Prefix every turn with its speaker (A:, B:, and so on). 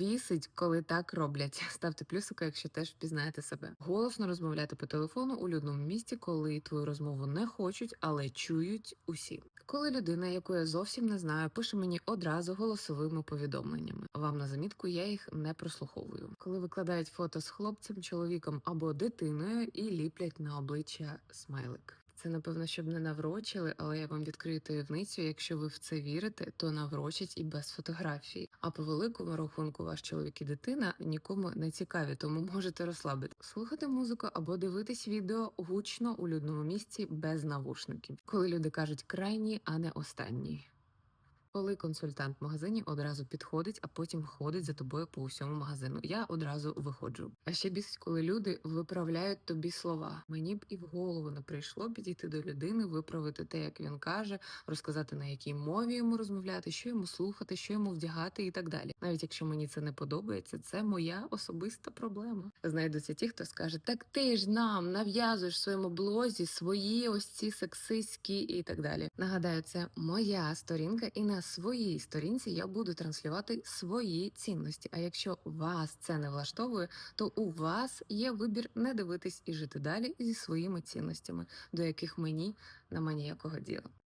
A: Бісить, коли так роблять. Ставте плюсика, якщо теж впізнаєте себе. Голосно розмовляти по телефону у людному місці, коли твою розмову не хочуть, але чують усі. Коли людина, яку я зовсім не знаю, пише мені одразу голосовими повідомленнями. Вам на замітку я їх не прослуховую. Коли викладають фото з хлопцем, чоловіком або дитиною і ліплять на обличчя смайлик. Це напевно, щоб не наврочили, але я вам відкрию таємницю. Якщо ви в це вірите, то наврочать і без фотографії. А по великому рахунку ваш чоловік і дитина нікому не цікаві, тому можете розслабити, слухати музику або дивитись відео гучно у людному місці без навушників, коли люди кажуть крайні, а не останній. Коли консультант в магазині одразу підходить, а потім ходить за тобою по усьому магазину. Я одразу виходжу. А ще бісить, коли люди виправляють тобі слова. Мені б і в голову не прийшло підійти до людини, виправити те, як він каже, розказати на якій мові йому розмовляти, що йому слухати, що йому вдягати і так далі. Навіть якщо мені це не подобається, це моя особиста проблема. Знайдуться ті, хто скаже: так ти ж нам нав'язуєш в своєму блозі свої ось ці сексистські і так далі. Нагадаю, це моя сторінка, і своїй сторінці я буду транслювати свої цінності. А якщо вас це не влаштовує, то у вас є вибір не дивитись і жити далі зі своїми цінностями, до яких мені нема ніякого діла.